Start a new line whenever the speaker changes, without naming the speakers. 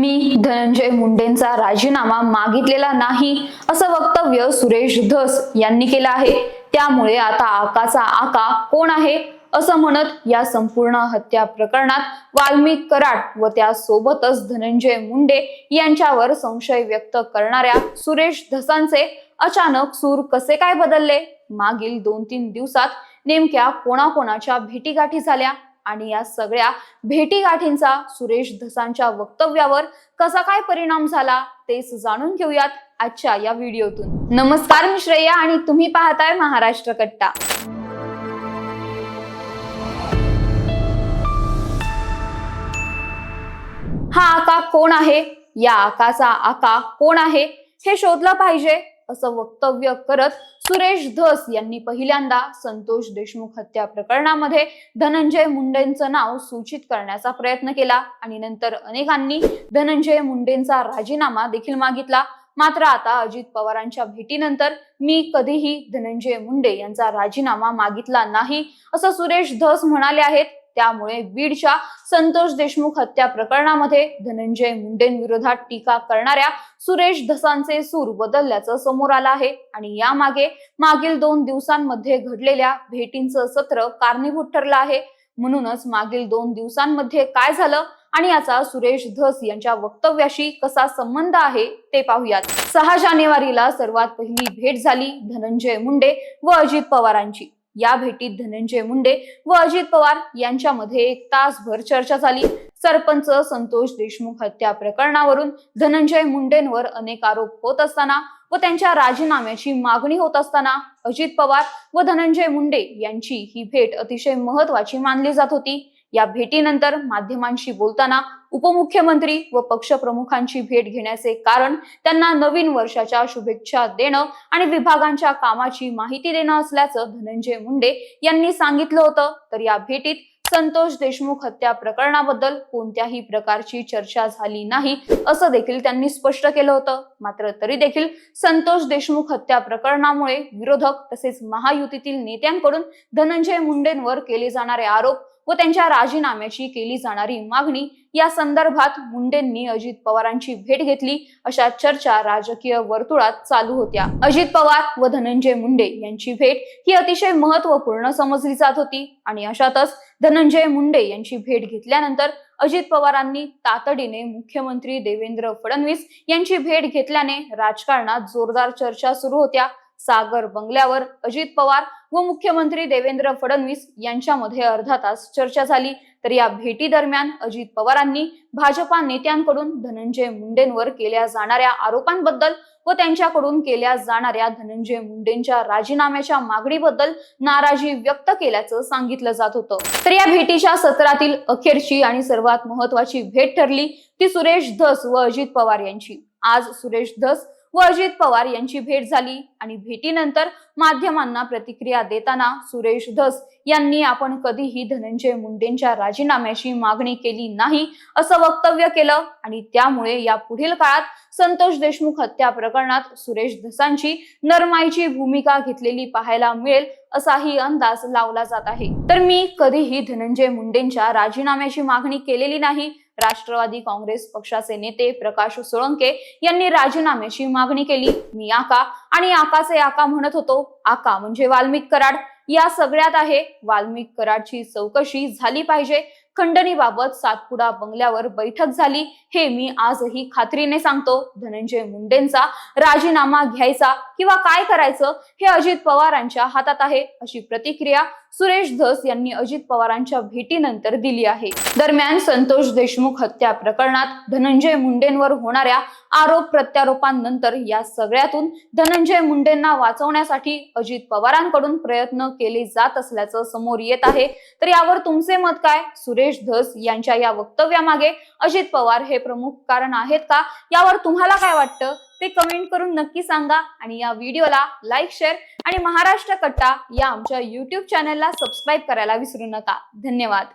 मी धनंजय मुंडेंचा राजीनामा मागितलेला नाही असं वक्तव्य सुरेश धस यांनी केलं आहे. त्यामुळे आता आकाचा आका कोण आहे असं म्हणत या संपूर्ण हत्या प्रकरणात वाल्मिक कराड व त्यासोबतच धनंजय मुंडे यांच्यावर संशय व्यक्त करणाऱ्या सुरेश धसांचे अचानक सूर कसे काय बदलले? मागील दोन तीन दिवसात नेमक्या कोणाकोणाच्या भेटीगाठी झाल्या? आणि या सगळ्या भेटीगाठींचा सुरेश धसांच्या वक्तव्यावर कसा काय परिणाम झाला तेच जाणून घेऊयात आजच्या या व्हिडिओतून. नमस्कार मी श्रेया आणि तुम्ही पाहताय महाराष्ट्र कट्टा. हा आका कोण आहे? या आकाचा आका कोण आहे? हे शोधलं पाहिजे. असं वक्तव्य करत सुरेश धस यांनी पहिल्यांदा संतोष देशमुख हत्या प्रकरणामध्ये धनंजय मुंडेंचं नाव सूचित करण्याचा प्रयत्न केला आणि नंतर अनेकांनी धनंजय मुंडेंचा राजीनामा देखील मागितला. मात्र आता अजित पवारांच्या भेटीनंतर मी कधीही धनंजय मुंडे यांचा राजीनामा मागितला नाही असं सुरेश धस म्हणाले आहेत. त्यामुळे बीडच्या संतोष देशमुख हत्या प्रकरणामध्ये धनंजय मुंडेंविरोधात टीका करणाऱ्या सुरेश धसांचे सूर बदलल्याचं समोर आलं आहे. आणि यामागे मागील दोन दिवसांमध्ये घडलेल्या भेटींचं सत्र कारणीभूत ठरलं आहे. म्हणूनच मागील दोन दिवसांमध्ये काय झालं आणि याचा सुरेश धस यांच्या वक्तव्याशी कसा संबंध आहे ते पाहूयात. सहा जानेवारीला सर्वात पहिली भेट झाली धनंजय मुंडे व अजित पवारांची. या भेटीत धनंजय मुंडे व अजित पवार यांच्यामध्ये एक तासभर चर्चा झाली. सरपंच संतोष देशमुख हत्या प्रकरणावरून धनंजय मुंडेंवर अनेक आरोप होत असताना व त्यांच्या राजीनाम्याची मागणी होत असताना अजित पवार व धनंजय मुंडे यांची ही भेट अतिशय महत्वाची मानली जात होती. या भेटीनंतर माध्यमांशी बोलताना उपमुख्यमंत्री व पक्षप्रमुखांची भेट घेण्याचे कारण त्यांना नवीन वर्षाच्या शुभेच्छा देणं आणि विभागांच्या कामाची माहिती देणं असल्याचं धनंजय मुंडे यांनी सांगितलं होतं. तर या भेटीत संतोष देशमुख हत्या प्रकरणाबद्दल कोणत्याही प्रकारची चर्चा झाली नाही असं देखील त्यांनी स्पष्ट केलं होतं. मात्र तरी देखील संतोष देशमुख हत्या प्रकरणामुळे विरोधक तसेच महायुतीतील नेत्यांकडून धनंजय मुंडेंवर केले जाणारे आरोप व त्यांच्या राजीनाम्याची केली जाणारी मागणी. या संदर्भात मुंडेंनी अजित पवारांची भेट घेतली. अशा चर्चा राजकीय वर्तुळात चालू होत्या. अजित पवार व धनंजय मुंडे यांची भेट ही अतिशय महत्त्वपूर्ण समजली जात होती. आणि अशातच धनंजय मुंडे यांची भेट घेतल्यानंतर अजित पवारांनी तातडीने मुख्यमंत्री देवेंद्र फडणवीस यांची भेट घेतल्याने राजकारणात जोरदार चर्चा सुरू होत्या. सागर बंगल्यावर अजित पवार व मुख्यमंत्री देवेंद्र फडणवीस यांच्यामध्ये अर्धा तास चर्चा झाली. तर या भेटी दरम्यान अजित पवारांनी भाजपा नेत्यांकडून धनंजय मुंडेंवर केल्या जाणाऱ्या आरोपांबद्दल व त्यांच्याकडून केल्या जाणाऱ्या धनंजय मुंडेंच्या राजीनाम्याच्या मागणीबद्दल नाराजी व्यक्त केल्याचं सांगितलं जात होतं. तर या भेटीच्या सत्रातील अखेरची आणि सर्वात महत्वाची भेट ठरली ती सुरेश धस व अजित पवार यांची. आज सुरेश धस व अजित पवार यांची भेट झाली. आणि भेटीनंतर माध्यमांना प्रतिक्रिया देताना सुरेश धस यांनी आपण कधीही धनंजय मुंडेंच्या राजीनाम्याची मागणी केली नाही असं वक्तव्य केलं. आणि त्यामुळे या पुढील काळात संतोष देशमुख हत्या प्रकरणात सुरेश धसांची नरमाईची भूमिका घेतलेली पाहायला मिळेल असाही अंदाज लावला जात आहे. तर मी कधीही धनंजय मुंडेंच्या राजीनाम्याची मागणी केलेली नाही राष्ट्रवादी काँग्रेस पक्षाचे नेते प्रकाश सोळंके यांनी राजीनाम्याची मागणी केली. मी आका आणि आकाचे आका म्हणत होतो. आका म्हणजे वाल्मिक कराड. या सगळ्यात आहे. वाल्मिक कराडची चौकशी झाली पाहिजे. खंडणीबाबत सातपुडा बंगल्यावर बैठक झाली. हे मी आजही खात्रीने सांगतो. धनंजय मुंडेंचा राजीनामा घ्यायचा किंवा काय करायचं हे अजित पवारांच्या हातात आहे अशी प्रतिक्रिया सुरेश धस यांनी अजित पवारांच्या भेटीनंतर दिली आहे. दरम्यान संतोष देशमुख हत्या प्रकरणात धनंजय मुंडेंवर होणाऱ्या आरोप प्रत्यारोपांनंतर या सगळ्यातून धनंजय मुंडेंना वाचवण्यासाठी अजित पवारांकडून प्रयत्न केले जात असल्याचं समोर येत आहे. तर यावर तुमचे मत काय? सुरेश धस यांच्या या वक्तव्यामागे अजित पवार हे प्रमुख कारण आहेत का? यावर तुम्हाला काय वाटतं? ते कमेंट करून नक्की सांगा आणि या व्हिडिओला लाईक शेअर आणि महाराष्ट्र कट्टा या आमच्या युट्यूब चॅनलला सबस्क्राईब करायला विसरू नका. धन्यवाद.